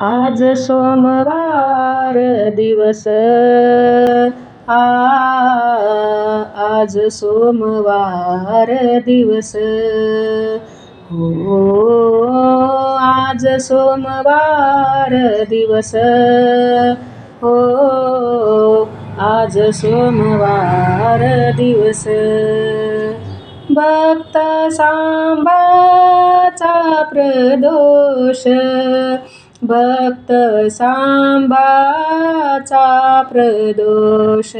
आज सोमवार दिवस. आ आज सोमवार दिवस. हो आज सोमवार दिवस. हो आज सोमवार दिवस. भक्त सांबाचा प्रदोष. भक्त सांभाचा प्रदोष.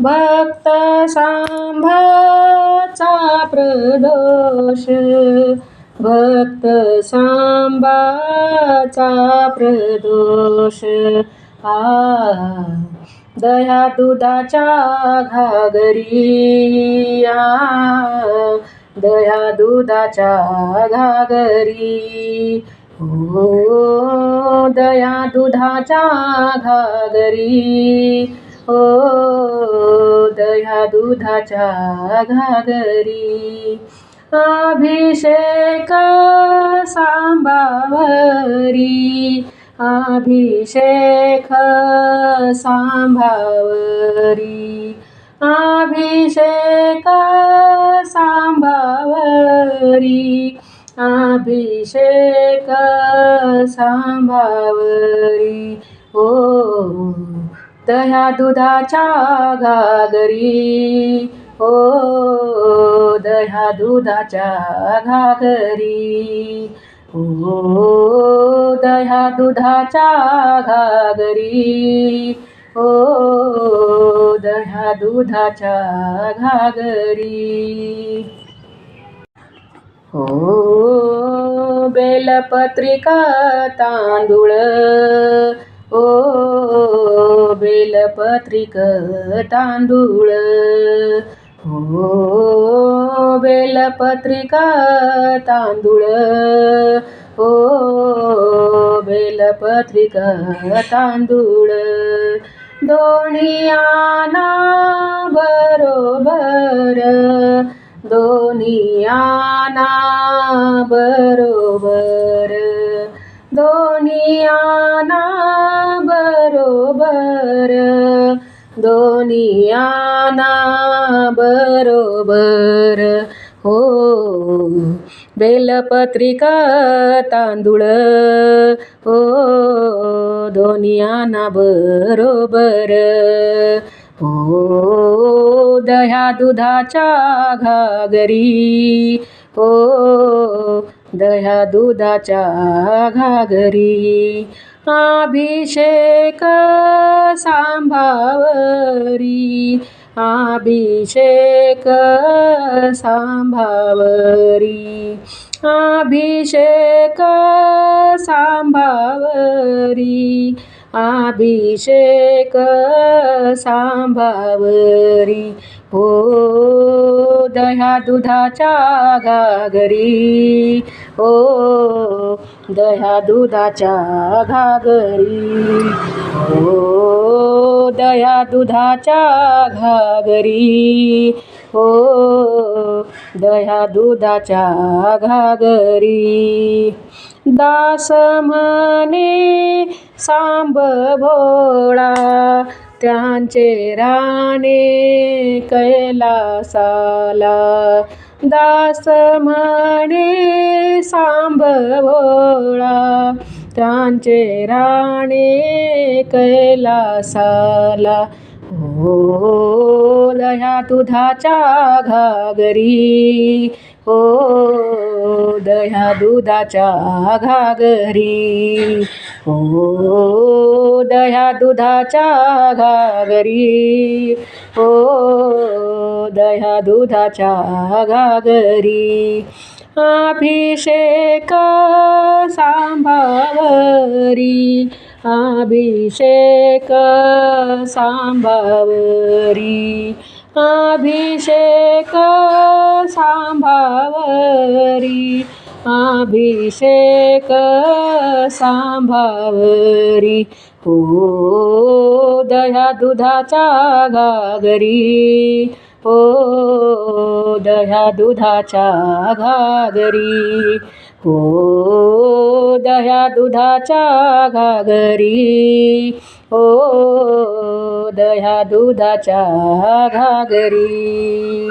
भक्त सांभाचा प्रदोष. भक्त सांबाचा प्रदोष. आ दया दुधाच्या घागरी. आ दया दुधाच्या घागरी. ओ दया दुधाच्या घागरी. ओ दया दुधाच्या घागरी. अभिषेक सांबावरी. अभिषेक सांभावरी अभिषेक सांभावरी अभिषेक सांभावरी. ओ दह्या दुधाच्या घागरी. ओ दह्या दुधाच्या घागरी. ओ दह्या दुधाच्या घागरी. ओ दह्या दुधाच्या घागरी. हो बेलपत्रिका तांदूळ. ओ बेलपत्रिक तांदूळ. हो बेलपत्रिका तांदूळ. ओ बेलपत्रिका तांदूळ. दोन्ही आना दोनियाना बरोबर. दोनियाना बरोबर. दोनियाना बरोबर. हो बेलपत्रिका तांदूळ. हो दोनियाना बरोबर. हो दह्या दुधाच्या घागरी. हो दह्या दुधाच्या घागरी. अभिषेक सांभावरी. अभिषेक सांभावरी. अभिषेक सांभावरी. अभिषेक सांभावरी हो दह्या दुधाच्या घागरी हो दह्या दुधाच्या घागरी हो दह्या दुधाच्या घागरी हो दह्या दुधाच्या घागरी. दास म्हणे सांब भोळा त्यांचे राणे कैलासाला. दास म्हणे सांब भोळा त्यांचे राणे कैलासाला. हो दह्या दुधाच्या घागरी हो दह्या दुधाच्या घागरी हो दह्या दुधाच्या घागरी हो दह्या दुधाच्या घागरी अभिषेक सांभावरी अभिषेक सांभावरी. अभिषेक सांभावरी. अभिषेक सांभावरी. हो दह्या दुधाच्या गागरी हो दह्या दुधाच्या घागरी. हो दह्या दुधाच्या घागरी. ओ दह्या दुधाच्या घागरी.